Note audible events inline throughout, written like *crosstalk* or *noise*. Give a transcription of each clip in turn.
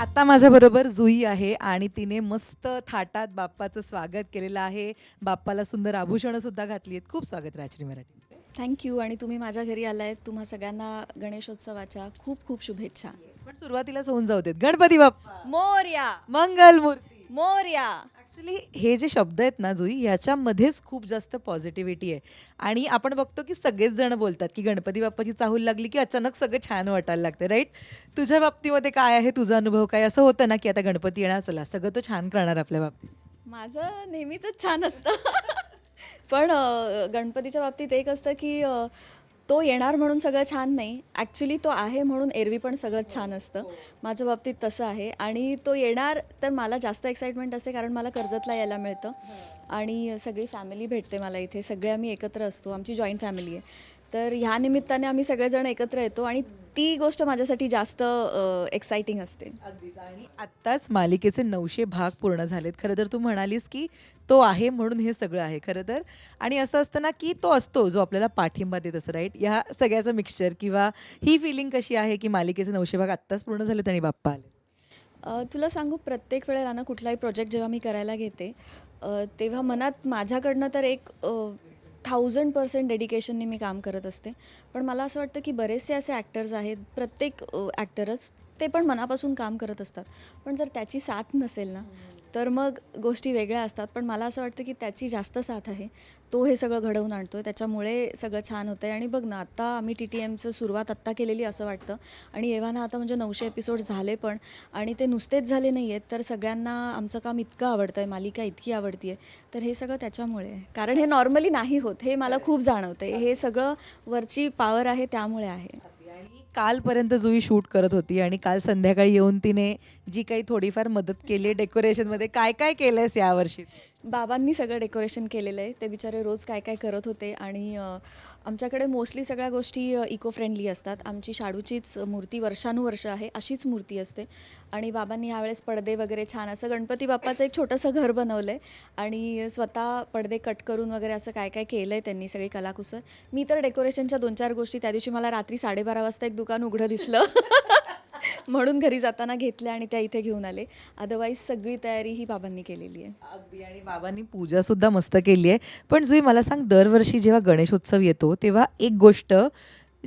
आता माझ्याबरोबर जुई आहे आणि तिने मस्त थाटात बाप्पाचं स्वागत केलेलं आहे. बाप्पाला सुंदर आभूषणं सुद्धा घातली आहेत. खूप स्वागत राजश्री मराठी. थँक्यू आणि तुम्ही माझ्या घरी आलाय तुम्हा सगळ्यांना गणेशोत्सवाच्या खूप खूप शुभेच्छा. पण सुरुवातीलाच होऊन जाऊ देत. गणपती बाप्पा. मोर्या. मंगल मूर्ती मोर्या. ॲक्च्युली हे जे शब्द आहेत ना जुई याच्यामध्येच खूप जास्त पॉझिटिव्हिटी आहे. आणि आपण बघतो की सगळेच जण बोलतात की गणपती बाप्पाची चाहूल लागली की अचानक सगळं छान वाटायला लागते राईट तुझ्या बाबतीमध्ये काय आहे? तुझा अनुभव काय? असं होतं ना की आता गणपती येणार चला सगळं तो छान करणार आपल्या बाबतीत. माझं नेहमीच छान असतं. *laughs* पण गणपतीच्या बाबतीत एक असतं की तो येणार म्हणून सगळं छान नाही. ॲक्च्युली तो आहे म्हणून एरवी पण सगळं छान असतं. माझ्या बाबतीत तसं आहे. आणि तो येणार तर मला जास्त एक्साइटमेंट असते कारण मला कर्जतला यायला मिळतं. आणि सगळी फॅमिली भेटते मला इथे. सगळे आम्ही एकत्र असतो. आमची जॉईंट फॅमिली आहे. तर ह्या निमित्ताने आम्ही सगळेजण एकत्र येतो आणि ती गोष्ट माझ्यासाठी जास्त एक्साइटिंग असते. अगदीच. आणि आत्ताच मालिकेचे नऊशे भाग पूर्ण झालेत. खरं तर तू म्हणालीस की तो आहे म्हणून हे सगळं आहे खरं तर. आणि असं असतं ना की तो असतो जो आपल्याला पाठिंबा देत असं राईट ह्या सगळ्याचं मिक्सचर किंवा ही फिलिंग कशी आहे की मालिकेचे नऊशे भाग आत्ताच पूर्ण झालेत आणि बाप्पा आले? तुला सांगू प्रत्येक वेळेला ना कुठलाही प्रोजेक्ट जेव्हा मी करायला घेते तेव्हा मनात माझ्याकडनं तर एक थाउजंड पर्सेंट डेडिकेशनने मी काम करत असते. पण मला असं वाटतं की बरेचसे असे ॲक्टर्स आहेत. प्रत्येक ॲक्टरच ते पण मनापासून काम करत असतात. पण जर त्याची साथ नसेल ना तर मग गोष्टी वेगळ्या असतात. पण मला असं वाटतं की त्याची जास्त साथ आहे. तो हे सगळं घडवून आणतो आहे त्याच्यामुळे सगळं छान होतं आहे आणि बघ ना आत्ता आम्ही टी टी एमचं सुरुवात आत्ता केलेली असं वाटतं. आणि एव्हाना आता म्हणजे नऊशे एपिसोड झाले पण आणि ते नुसतेच झाले नाही आहेत तर सगळ्यांना आमचं काम इतकं आवडतं आहे मालिका इतकी आवडती आहे तर हे सगळं त्याच्यामुळे आहे. कारण हे नॉर्मली नाही होत. हे मला खूप जाणवतं आहे हे सगळं वरची पॉवर आहे त्यामुळे आहे. कालपर्यंत जुई शूट करत होती आणि काल संध्याकाळी येऊन तिने जी काही थोडीफार मदत केली डेकोरेशनमध्ये काय काय केलंयस यावर्षी? बाबांनी सगळं डेकोरेशन केलेलं आहे. ते बिचारे रोज काय काय करत होते आणि आमच्याकडे मोस्टली सगळ्या गोष्टी इको फ्रेंडली असतात. आमची शाडूचीच मूर्ती वर्षानुवर्ष आहे अशीच मूर्ती असते. आणि बाबांनी यावेळेस पडदे वगैरे छान असं गणपती बाप्पाचं एक छोटंसं घर बनवलं आहे आणि स्वतः पडदे कट करून वगैरे असं काय काय केलं आहे त्यांनी सगळी कलाकुसर. मी तर डेकोरेशनच्या दोन चार गोष्टी त्या दिवशी मला रात्री साडेबारा वाजता एक दुकान उघडं दिसलं. *laughs* म्हणून घरी जाताना घेतल्या आणि त्या इथे घेऊन आले. अदरवाईज सगळी तयारी ही बाबांनी केलेली आहे. अगदी. आणि बाबांनी पूजा सुद्धा मस्त केली आहे. पण जुई मला सांग दरवर्षी जेव्हा गणेशोत्सव येतो तेव्हा एक गोष्ट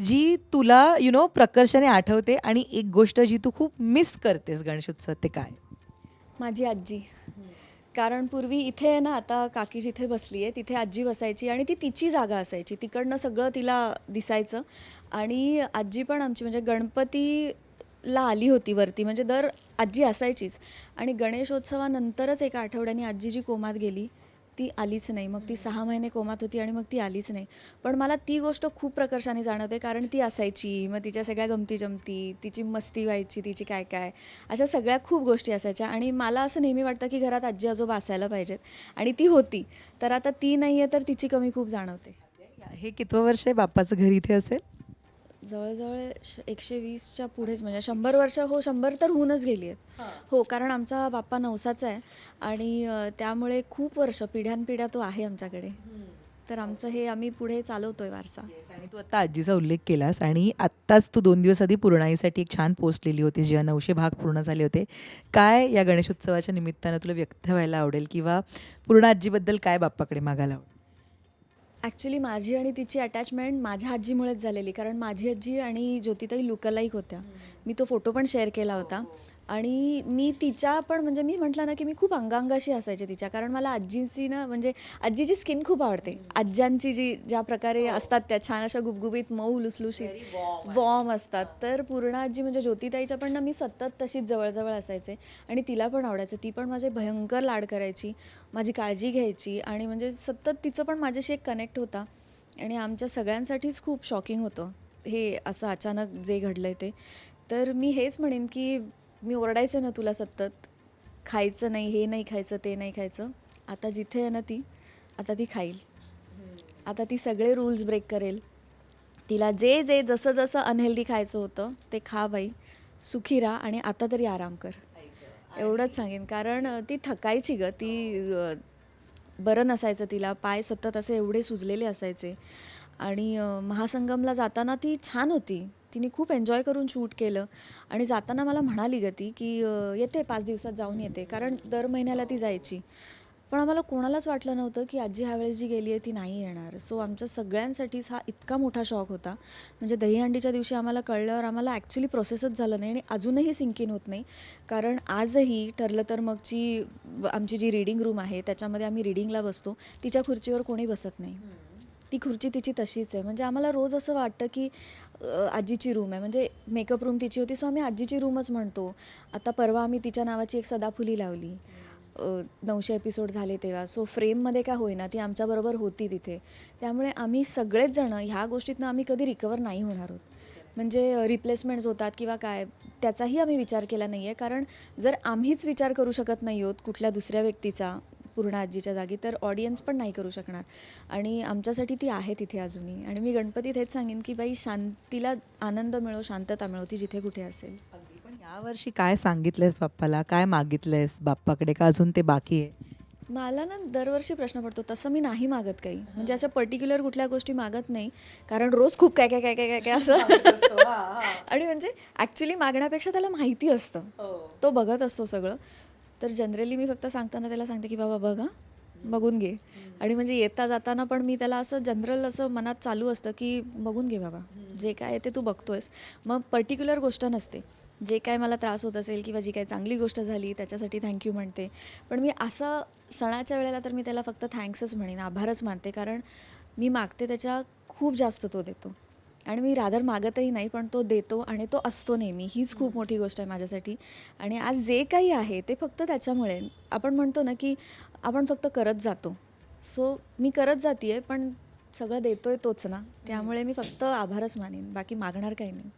जी तुला यु नो प्रकर्षाने आठवते आणि एक गोष्ट जी तू खूप मिस करतेस गणेशोत्सवात ते काय? माझी आजी. कारण पूर्वी इथे आहे ना आता काकी जिथे बसली आहे तिथे आजी बसायची आणि ती तिची जागा असायची. तिकडनं सगळं तिला दिसायचं. आणि आजी पण आमची म्हणजे ला आली होती वरती. म्हणजे दर आजी असायचीच. आणि गणेशोत्सवानंतरच एका आठवड्याने आजी जी कोमात गेली. ती आलीच नाही. मग ती सहा महिने कोमात होती आणि मग ती आलीच नाही. पण मला ती गोष्ट खूप प्रकर्षाने जाणवते. कारण ती असायची. मग तिच्या सगळ्या गमती जमती. तिची मस्ती व्हायची. तिची काय काय. अशा सगळ्या खूप गोष्टी असायच्या. आणि मला असं नेहमी वाटतं की घरात आजी आजोबा असायला पाहिजेत. आणि ती होती. तर आता ती नाही आहे तर तिची कमी खूप जाणवते. हे कितवं वर्ष आहे बाप्पाचं घर इथे असेल? जवळजवळ श- एकशे वीसच्या पुढेच म्हणजे शंभर वर्ष हो शंभर तर होऊनच गेली आहेत. हो. कारण आमचा बाप्पा नवसाचा आहे आणि त्यामुळे खूप वर्ष पिढ्यानपिढ्या तो आहे आमच्याकडे. तर आमचं हे आम्ही पुढे चालवतोय वारसा. आणि तू आता आजीचा उल्लेख केलास आणि आत्ताच तू दोन दिवस आधी पूर्णाईसाठी एक छान पोस्ट लिहिली होती जेव्हा नऊशे भाग पूर्ण झाले होते. काय या गणेशोत्सवाच्या निमित्तानं तुला व्यक्त व्हायला आवडेल किंवा पूर्ण आजीबद्दल काय बाप्पाकडे मागायला आवडेल? ॲक्च्युली माझी आणि तिची अटॅचमेंट माझ्या आजीमुळेच झालेली. कारण माझी आजी आणि ज्योतिताई लुकलाईक होत्या. मी तो फोटो पण शेअर केला होता. आणि मी तिच्या पण म्हणजे मी म्हटलं ना की मी खूप अंगांगाशी असायचे तिच्या. कारण मला आजीची ना म्हणजे आजीची स्किन खूप आवडते. आज्यांची जी ज्या प्रकारे असतात त्या छान अशा गुबगुबीत मऊ लुसलुशीत वॉर्म असतात. तर पूर्ण आजी म्हणजे ज्योतिताईच्या पण ना मी सतत तशीच जवळजवळ असायचे. आणि तिला पण आवडायचं. ती पण माझे भयंकर लाड करायची माझी काळजी घ्यायची. आणि म्हणजे सतत तिचं पण माझ्याशी एक कनेक्ट होता. आणि आमच्या सगळ्यांसाठीच खूप शॉकिंग होतं. हे असं अचानक जे घडलं आहे ते. तर मी हेच म्हणेन की मी ओरडायचं ना तुला सतत. खायचं नाही हे नाही खायचं ते नाही खायचं. आता जिथे आहे ना ती आता ती खाईल. आता ती सगळे रूल्स ब्रेक करेल. तिला जे जे जसं जसं अनहेल्दी खायचं होतं ते खा बाई. सुखी राहा आणि आता तरी आराम कर. एवढंच सांगेन. कारण ती थकायची ग. ती बरं नसायचं तिला. पाय सतत असे एवढे सुजलेले असायचे. आणि महासंगमला जाताना ती छान होती. तिने खूप एन्जॉय करून शूट केलं. आणि जाताना मला म्हणाली ग ती की येते पाच दिवसात जाऊन येते. कारण दर महिन्याला ती जायची. पण आम्हाला कोणालाच वाटलं नव्हतं की आजी ह्यावेळेस जी गेली आहे ती नाही येणार. सो आमच्या सगळ्यांसाठीच हा इतका मोठा शॉक होता. म्हणजे दहीहंडीच्या दिवशी आम्हाला कळल्यावर आम्हाला ॲक्च्युली प्रोसेसच झालं नाही आणि अजूनही सिंकिन होत नाही. कारण आजही ठरलं तर मगची आमची जी रीडिंग रूम आहे त्याच्यामध्ये आम्ही रीडिंगला बसतो. तिच्या खुर्चीवर कोणी बसत नाही. ती खुर्ची तिची तशीच आहे. म्हणजे आम्हाला रोज असं वाटतं की आजीची रूम आहे. म्हणजे मेकअप रूम तिची होती सो आम्ही आजीची रूमच म्हणतो. आता परवा आम्ही तिच्या नावाची एक सदाफुली लावली. नऊशे एपिसोड झाले तेव्हा. सो फ्रेममध्ये का होईना ती आमच्याबरोबर होती तिथे. त्यामुळे आम्ही सगळेच जणं ह्या गोष्टीतनं आम्ही कधी रिकवर नाही होणार आहोत. म्हणजे रिप्लेसमेंट्स होतात किंवा काय त्याचाही आम्ही विचार केला नाही आहे कारण जर आम्हीच विचार करू शकत नाही आहोत कुठल्या दुसऱ्या व्यक्तीचा पूर्ण आजीच्या जागी तर ऑडियन्स पण नाही करू शकणार. आणि आमच्यासाठी ती आहे तिथे अजूनही. आणि मी गणपतीत हेच सांगेन की बाई शांतीला आनंद मिळो शांतता मिळो ती जिथे कुठे असेल. पण यावर्षी काय सांगितलंयस बाप्पाला? काय मागितलंयस बाप्पाकडे? का अजून ते बाकी आहे? मला ना दरवर्षी प्रश्न पडतो तसं मी नाही मागत काही. म्हणजे असं पर्टिक्युलर कुठल्या गोष्टी मागत नाही कारण रोज खूप काय काय काय काय काय काय असं. *laughs* आणि म्हणजे ॲक्च्युली मागण्यापेक्षा त्याला माहिती असतं. तो बघत असतो सगळं. तर जनरली मी फक्त सांगताना त्याला सांगते की बाबा बघ हां बघून घे. आणि म्हणजे येता जाताना पण मी त्याला असं जनरल असं मनात चालू असतं की बघून घे बाबा. जे काय आहे ते तू बघतोयस. मग पर्टिक्युलर गोष्ट नसते. जे काय मला त्रास होत असेल किंवा जी काय चांगली गोष्ट झाली त्याच्यासाठी थँक्यू म्हणते. पण मी असं सणाच्या वेळेला तर मी त्याला फक्त थँक्सच म्हणेन आभारच मानते. कारण मी मागते त्याच्या खूप जास्त तो देतो. आणि मी रादर मागतही नाही पण तो देतो आणि तो असतो नेहमी. हीच खूप मोठी गोष्ट आहे माझ्यासाठी. आणि आज जे काही आहे ते फक्त त्याच्यामुळे. आपण म्हणतो ना की आपण फक्त करत जातो. सो मी करत जाते आहे पण सगळं देतोय तोच ना. त्यामुळे मी फक्त आभारच मानेन. बाकी मागणार काही नाही.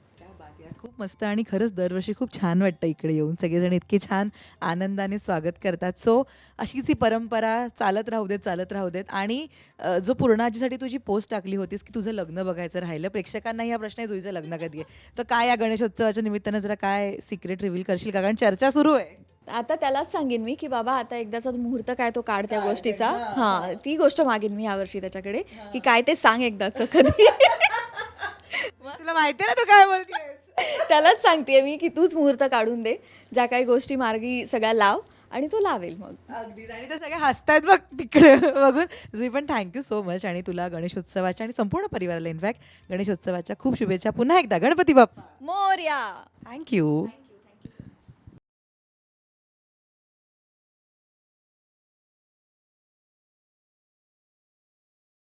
खूप मस्त आणि खरंच दरवर्षी खूप छान वाटतं इकडे येऊन. सगळेजण इतके छान आनंदाने स्वागत करतात. सो अशीच ही परंपरा चालत राहू देत चालत राहू देत. आणि अ, जो पूर्णाजीसाठी तुझी पोस्ट टाकली होतीस की तुझं लग्न बघायचं राहिलं. प्रेक्षकांनाही हा प्रश्न आहे जुईचं लग्न कधी आहे? तर काय या गणेशोत्सवाच्या निमित्तानं जरा काय सिक्रेट रिव्हील करशील का? कारण चर्चा सुरू आहे. आता त्यालाच सांगेन मी की बाबा आता एकदाचा मुहूर्त काय तो काढ त्या गोष्टीचा. हां ती गोष्ट मागेन मी यावर्षी त्याच्याकडे की काय ते सांग एकदाच कधी. *laughs* तुला माहिती आहे ना तू काय बोलतेस त्यालाच सांगते मी की तूच मुहूर्त काढून दे ज्या काही गोष्टी मार्गी सगळ्या लाव आणि तो लावेल मग. अगदीच. आणि ते सगळे हसतायत बघ तिकडे बघून. जुई पण थँक्यू सो मच आणि तुला गणेशोत्सवाच्या आणि संपूर्ण परिवाराला इनफॅक्ट गणेशोत्सवाच्या खूप शुभेच्छा. पुन्हा एकदा गणपती बाप्पा. मोर्या. थँक्यू